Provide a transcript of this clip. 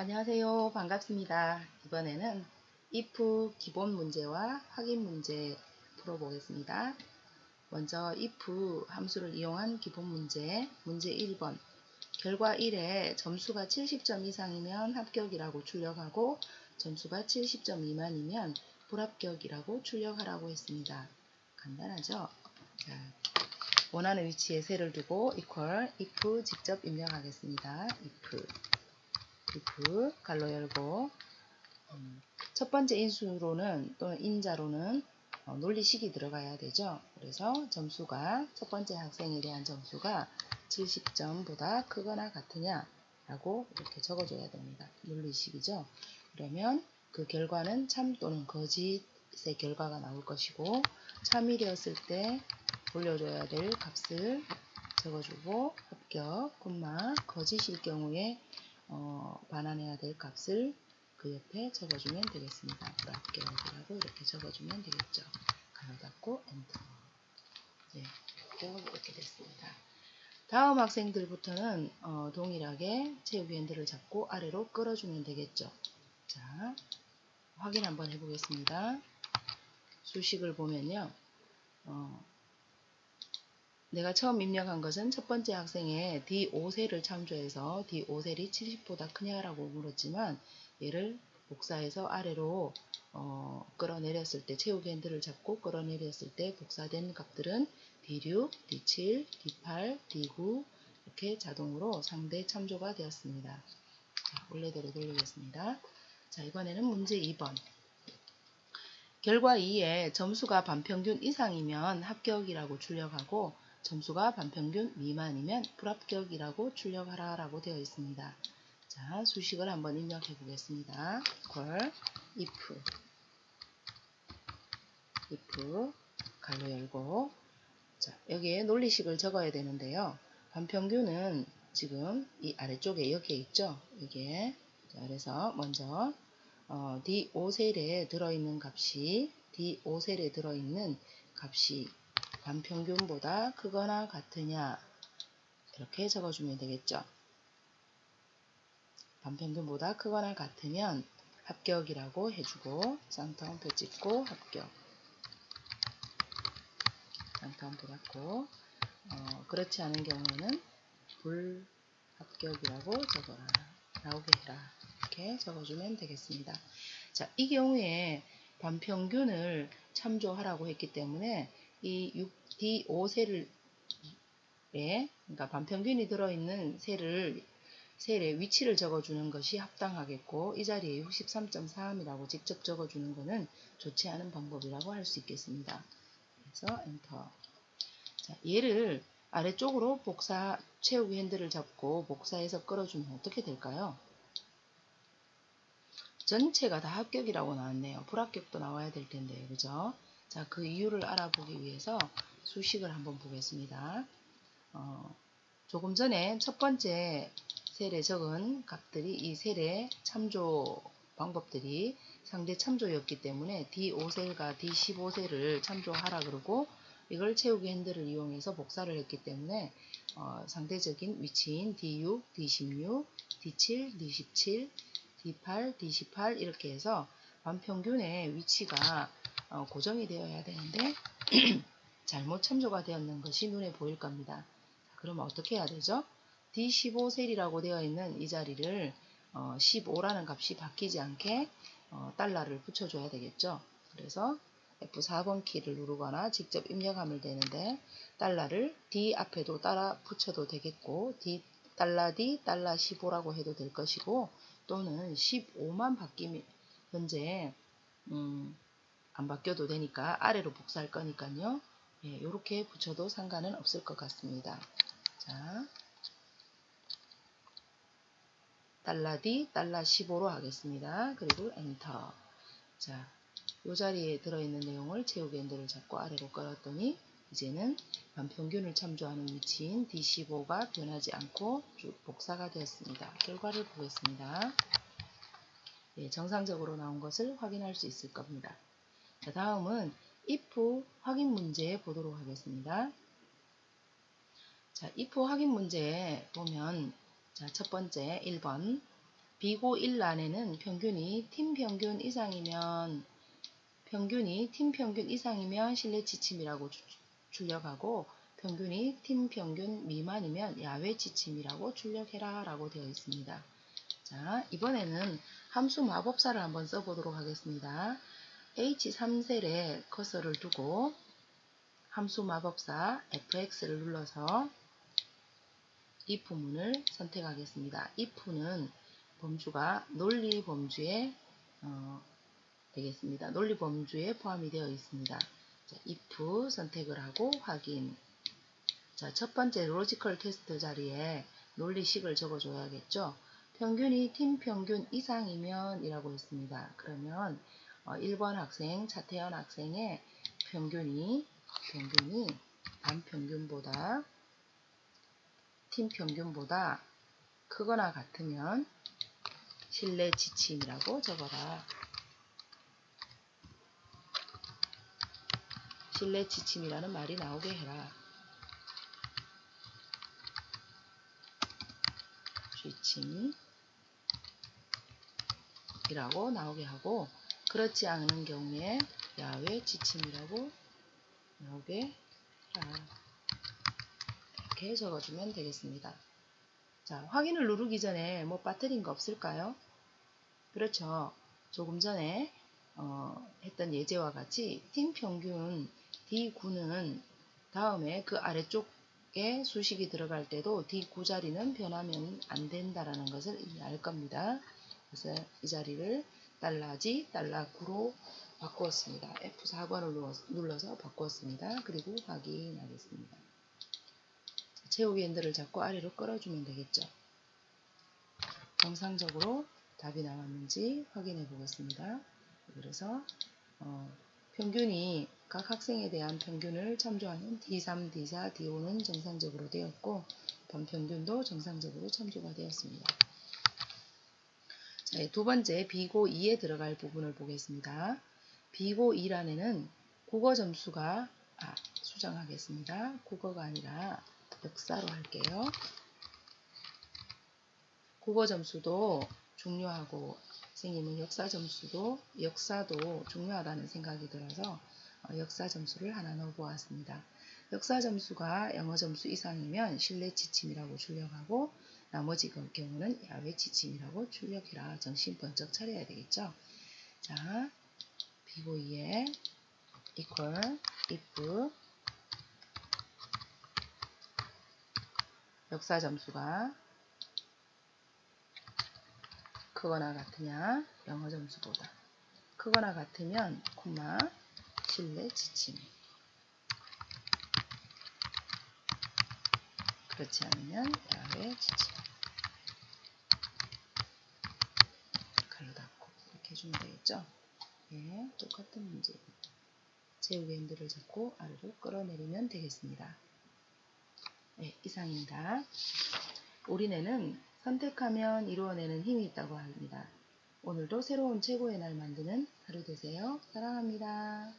안녕하세요. 반갑습니다. 이번에는 if 기본 문제와 확인 문제 풀어보겠습니다. 먼저 if 함수를 이용한 기본 문제, 문제 1번. 결과 1에 점수가 70점 이상이면 합격이라고 출력하고 점수가 70점 미만이면 불합격이라고 출력하라고 했습니다. 간단하죠? 자, 원하는 위치에 세를 두고 equal if 직접 입력하겠습니다. if if 갈로 열고 음, 첫 번째 인수로는 또는 인자로는 어, 논리식이 들어가야 되죠. 그래서 점수가 첫 번째 학생에 대한 점수가 70점보다 크거나 같으냐 라고 이렇게 적어줘야 됩니다. 논리식이죠. 그러면 그 결과는 참 또는 거짓의 결과가 나올 것이고 참이 되었을 때 올려줘야 될 값을 적어주고 합격, 콤마 거짓일 경우에 어, 반환해야 될 값을 그 옆에 적어주면 되겠습니다. 불합격이라고 이렇게 적어주면 되겠죠. 가로 닫고 엔터. 네, 이렇게 됐습니다. 다음 학생들부터는 어, 동일하게 채우기 핸들을 잡고 아래로 끌어주면 되겠죠. 자, 확인 한번 해보겠습니다. 수식을 보면요. 어, 내가 처음 입력한 것은 첫 번째 학생의 D5셀을 참조해서 D5셀이 70보다 크냐라고 물었지만 얘를 복사해서 아래로 어, 끌어내렸을 때 채우기 핸들을 잡고 끌어내렸을 때 복사된 값들은 D6, D7, D8, D9 이렇게 자동으로 상대 참조가 되었습니다. 자, 원래대로 돌리겠습니다. 자 이번에는 문제 2번 결과 2에 점수가 반평균 이상이면 합격이라고 출력하고 점수가 반평균 미만이면 불합격이라고 출력하라 라고 되어 있습니다. 자, 수식을 한번 입력해 보겠습니다. equal if if 가로 열고 자, 여기에 논리식을 적어야 되는데요. 반평균은 지금 이 아래쪽에 여기에 있죠. 여기에 자, 그래서 먼저 어, D5셀에 들어있는 값이 D5셀에 들어있는 값이 반평균보다 크거나 같으냐 이렇게 적어주면 되겠죠. 반평균보다 크거나 같으면 합격이라고 해주고 쌍따옴표 찍고 합격 쌍따옴표 닫고 어, 그렇지 않은 경우에는 불합격이라고 적어라 나오게 해라 이렇게 적어주면 되겠습니다. 자, 이 경우에 반평균을 참조하라고 했기 때문에 이 D5 셀을 에 그러니까 반평균이 들어있는 셀을 셀의 위치를 적어주는 것이 합당하겠고 이 자리에 63.3이라고 직접 적어주는 것은 좋지 않은 방법이라고 할 수 있겠습니다. 그래서 엔터 자, 얘를 아래쪽으로 복사 채우기 핸들을 잡고 복사해서 끌어주면 어떻게 될까요? 전체가 다 합격이라고 나왔네요. 불합격도 나와야 될 텐데요. 그죠? 자, 그 이유를 알아보기 위해서 수식을 한번 보겠습니다. 어, 조금 전에 첫 번째 셀에 적은 값들이 이 셀의 참조 방법들이 상대 참조였기 때문에 D5셀과 D15셀을 참조하라 그러고 이걸 채우기 핸들을 이용해서 복사를 했기 때문에 어, 상대적인 위치인 D6, D16, D7, D17, D8, D18 이렇게 해서 반평균의 위치가 어, 고정이 되어야 되는데 잘못 참조가 되었는 것이 눈에 보일 겁니다. 그러면 어떻게 해야 되죠? D15 셀이라고 되어 있는 이 자리를 어, 15라는 값이 바뀌지 않게 어, 달러를 붙여줘야 되겠죠. 그래서 F4번 키를 누르거나 직접 입력하면 되는데 달러를 D 앞에도 따라 붙여도 되겠고 D 달러 D 달러 15라고 해도 될 것이고 또는 15만 바뀌면 현재 음, 안 바뀌어도 되니까 아래로 복사할 거니까요. 예, 이렇게 붙여도 상관은 없을 것 같습니다. 자, D, 달러 15로 하겠습니다. 그리고 엔터. 자, 이 자리에 들어있는 내용을 채우기 핸들을 잡고 아래로 끌었더니 이제는 반평균을 참조하는 위치인 D15가 변하지 않고 쭉 복사가 되었습니다. 결과를 보겠습니다. 예, 정상적으로 나온 것을 확인할 수 있을 겁니다. 자, 다음은 if 확인 문제 보도록 하겠습니다. 자, if 확인 문제 보면 자, 첫 번째 1번 비고 1란에는 평균이 팀 평균 이상이면 평균이 팀 평균 이상이면 실내 지침이라고 주- 출력하고 평균이 팀 평균 미만이면 야외 지침이라고 출력해라 라고 되어 있습니다. 자, 이번에는 함수 마법사를 한번 써보도록 하겠습니다. H3셀에 커서를 두고 함수 마법사 fx를 눌러서 if 문을 선택하겠습니다. if는 범주가 논리 범주에 어, 되겠습니다. 논리 범주에 포함이 되어 있습니다. 자, if 선택을 하고 확인. 자, 첫 번째 로지컬 테스트 자리에 논리식을 적어줘야겠죠. 평균이 팀 평균 이상이면 이라고 했습니다. 그러면 어, 1번 학생 차태현 학생의 평균이 평균이 반 평균보다 팀 평균보다 크거나 같으면 실내 지침이라고 적어라. 실내 지침이라는 말이 나오게 해라. 지침이라고 나오게 하고 그렇지 않은 경우에 야외 지침이라고 나오게 해라. 이렇게 적어주면 되겠습니다. 자, 확인을 누르기 전에 뭐 빠뜨린 거 없을까요? 그렇죠. 조금 전에 어, 했던 예제와 같이 팀 평균 D9는 다음에 그 아래쪽에 수식이 들어갈 때도 D9 자리는 변하면 안 된다라는 것을 이미 알 겁니다. 그래서 이 자리를 달러지 달러9로 바꾸었습니다. F4번을 눌러서 바꾸었습니다. 그리고 확인하겠습니다. 채우기 핸들을 잡고 아래로 끌어주면 되겠죠. 정상적으로 답이 나왔는지 확인해 보겠습니다. 그래서 어, 평균이 각 학생에 대한 평균을 참조하는 D3, D4, D5는 정상적으로 되었고 반평균도 정상적으로 참조가 되었습니다. 자, 두 번째 비고 2에 들어갈 부분을 보겠습니다. 비고 2란에는 국어 점수가 아, 수정하겠습니다. 국어가 아니라 역사로 할게요. 국어 점수도 중요하고 선생님은 역사 점수도 역사도 중요하다는 생각이 들어서 어, 역사 점수를 하나 넣어 보았습니다. 역사 점수가 영어 점수 이상이면 실내 지침이라고 출력하고 나머지 경우는 야외 지침이라고 출력해라. 정신 번쩍 차려야 되겠죠. 자, 비고 2에 equal if 역사 점수가 크거나 같으냐 영어 점수보다 크거나 같으면 콤마 실내 지침 그렇지 않으면 야외 지침 칼로 닫고 이렇게 해주면 되겠죠 예, 똑같은 문제 제우 핸들을 잡고 아래로 끌어내리면 되겠습니다 네, 이상입니다 우리네는 선택하면 이루어내는 힘이 있다고 합니다. 오늘도 새로운 최고의 날 만드는 하루 되세요. 사랑합니다.